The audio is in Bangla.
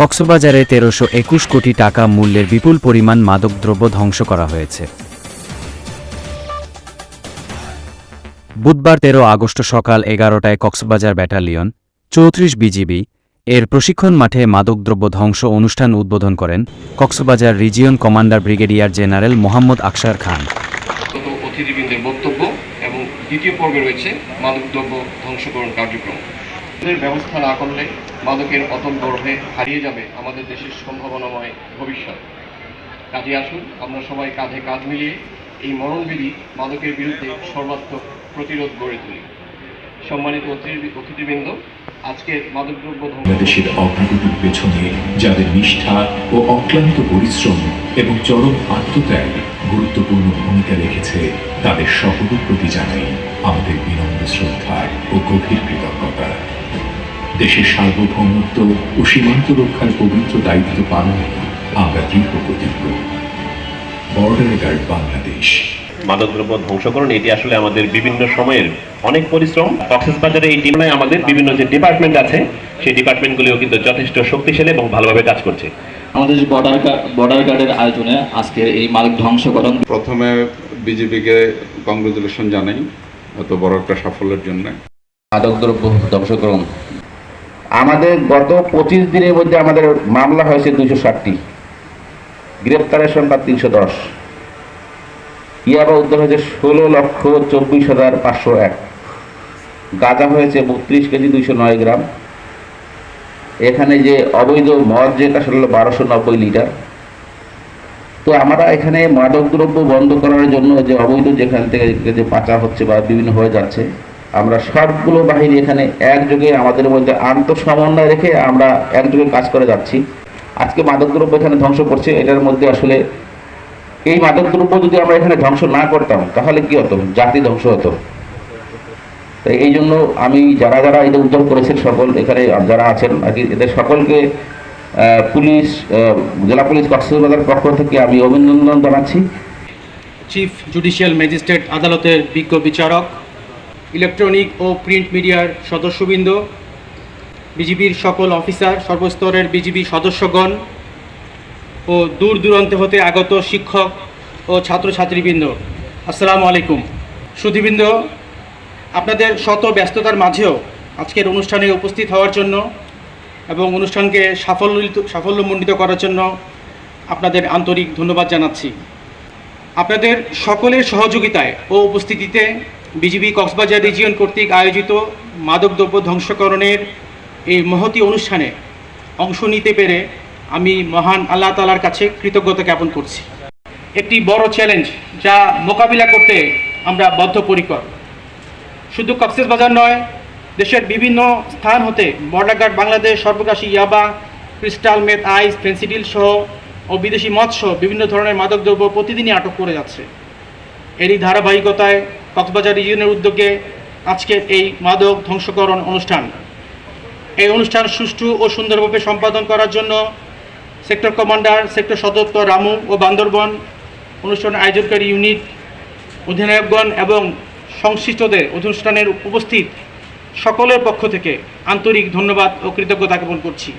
কক্সবাজারে তেরোশো একুশ কোটি টাকা মূল্যের বিপুল পরিমাণ মাদকদ্রব্য ধ্বংস করা হয়েছে। বুধবার তেরো আগস্ট সকাল এগারোটায় কক্সবাজার ব্যাটালিয়ন চৌত্রিশ বিজিবি এর প্রশিক্ষণ মাঠে মাদকদ্রব্য ধ্বংস অনুষ্ঠান উদ্বোধন করেন Cox's Bazar region commander brigadier general Mohammad Aksar Khan. অতিথিবৃন্দের বক্তব্য এবং দ্বিতীয় পর্বে রয়েছে মাদকদ্রব্য ধ্বংসকরণ কার্যক্রম। ব্যবস্থা না করলে মাদকের অতল গর্ভে হারিয়ে যাবে আমাদের দেশের সম্ভাবনাময় ভবিষ্যৎ। কাজে আসুন, আমরা সবাই কাঁধে কাঁধ মিলিয়ে এই মরণবিধি মাদকের বিরুদ্ধে সর্বাত্মক প্রতিরোধ গড়ে তুলি। সম্মানিত অতিথি- অতিথিবৃন্দ, আজকের মাদকদ্রব্য বাংলাদেশের অগ্রগতির পেছনে যাদের নিষ্ঠা ও অক্লান্ত পরিশ্রম এবং চরম আত্মত্যাগ গুরুত্বপূর্ণ ভূমিকা রেখেছে, তাদের সকলের প্রতি জানাই আমাদের বিনম্র শ্রদ্ধা ও গভীর কৃতজ্ঞতা। দেশের সার্বভৌমত্ব ও সীমান্ত রক্ষার পবিত্র দায়িত্ব পালনে আমরা দৃঢ় প্রতিজ্ঞ। বর্ডার গার্ড বাংলাদেশ মাদকদ্রব্য ধ্বংসকরণ এটি আসলে আমাদের বিভিন্ন সময়ের অনেক পরিশ্রম। কক্সবাজারে এই টিমে আমাদের বিভিন্ন যে ডিপার্টমেন্ট আছে সেই ডিপার্টমেন্টগুলিও কিন্তু যথেষ্ট শক্তিশালী এবং ভালোভাবে কাজ করছে। আমাদের যে বর্ডার বর্ডার গার্ডের আয়োজনে আজকে এই মাদক ধ্বংসকরণ প্রথমে বিজেপিকে কংগ্রেচুলেশন জানাই এত বড় একটা সাফল্যের জন্য। মাদকদ্রব্য ধ্বংসকরণ আমাদের গত পঁচিশ দিনের মধ্যে আমাদের মামলা হয়েছে দুশো ষাটটি। গ্রেপ্তারের সংখ্যা তিনশো দশ। ইয়াবা উদ্ধার হয়েছে ষোলো লক্ষ চব্বিশ হাজার পাঁচশো এক। গাঁজা হয়েছে বত্রিশ কেজি দুইশো নয় গ্রাম। এখানে যে অবৈধ মদ যেটা সেটা হলো বারোশো নব্বই লিটার। তো আমরা এখানে মাদকদ্রব্য বন্ধ করার জন্য যে অবৈধ যেখান থেকে যে পাচার হচ্ছে বা বিভিন্ন হয়ে যাচ্ছে আমরা সবগুলো বাহিনী এখানে একযোগে আমাদের মধ্যে আন্তঃসমন্বয় রেখে আমরা একযোগে কাজ করে যাচ্ছি। আজকে মাদকদ্রব্য এখানে ধ্বংস করছে, এটার মধ্যে আসলে এই মাদকদ্রব্য যদি আমরা এখানে ধ্বংস না করতাম, তাহলে কি হতো? জাতি ধ্বংস হতো। তাই এই জন্য আমি যারা যারা এটা উদ্যোগ করেছেন, সকল এখানে যারা আছেন, আর কি এদের সকলকে পুলিশ জেলা পুলিশ কক্সবাজার পক্ষ থেকে আমি অভিনন্দন জানাচ্ছি। চিফ জুডিশিয়াল ম্যাজিস্ট্রেট আদালতের বিজ্ঞ বিচারক ইলেকট্রনিক ও প্রিন্ট মিডিয়ার সদস্যবৃন্দ, বিজিবির সকল অফিসার, সর্বস্তরের বিজিবি সদস্যগণ ও দূর দূরান্ত হতে আগত শিক্ষক ও ছাত্রছাত্রীবৃন্দ, আসসালামু আলাইকুম। সুধীবৃন্দ, আপনাদের শত ব্যস্ততার মাঝেও আজকের অনুষ্ঠানে উপস্থিত হওয়ার জন্য এবং অনুষ্ঠানকে সাফল্য সাফল্যমণ্ডিত করার জন্য আপনাদের আন্তরিক ধন্যবাদ জানাচ্ছি। আপনাদের সকলের সহযোগিতায় ও উপস্থিতিতে বিজিবি কক্সবাজার রিজিয়ন কর্তৃক আয়োজিত মাদকদ্রব্য ধ্বংসকরণের এই মহতি অনুষ্ঠানে অংশ নিতে পেরে আমি মহান আল্লাহ তালার কাছে কৃতজ্ঞতা জ্ঞাপন করছি। একটি বড় চ্যালেঞ্জ যা মোকাবিলা করতে আমরা বদ্ধপরিকর। শুধু কক্সবাজার নয়, দেশের বিভিন্ন স্থান হতে বর্ডার বাংলাদেশ সর্বকাশী ইয়াবা, ক্রিস্টাল মেথ আইস, ফেন্সিডিল সহ ও বিদেশি মদ সহ বিভিন্ন ধরনের মাদকদ্রব্য প্রতিদিনই আটক করে যাচ্ছে। এরই ধারাবাহিকতায় কক্সবাজার ইউনিয়নের উদ্যোগে আজকের এই মাদক ধ্বংসকরণ অনুষ্ঠান। এই অনুষ্ঠান সুষ্ঠু ও সুন্দরভাবে সম্পাদন করার জন্য সেক্টর কমান্ডার, সেক্টর সদস্য রামু ও বান্দরবন অনুষ্ঠান আয়োজনকারী ইউনিট অধিনায়কগণ এবং সংশ্লিষ্টদের অনুষ্ঠানের উপস্থিত সকলের পক্ষ থেকে আন্তরিক ধন্যবাদ ও কৃতজ্ঞতা জ্ঞাপন করছি।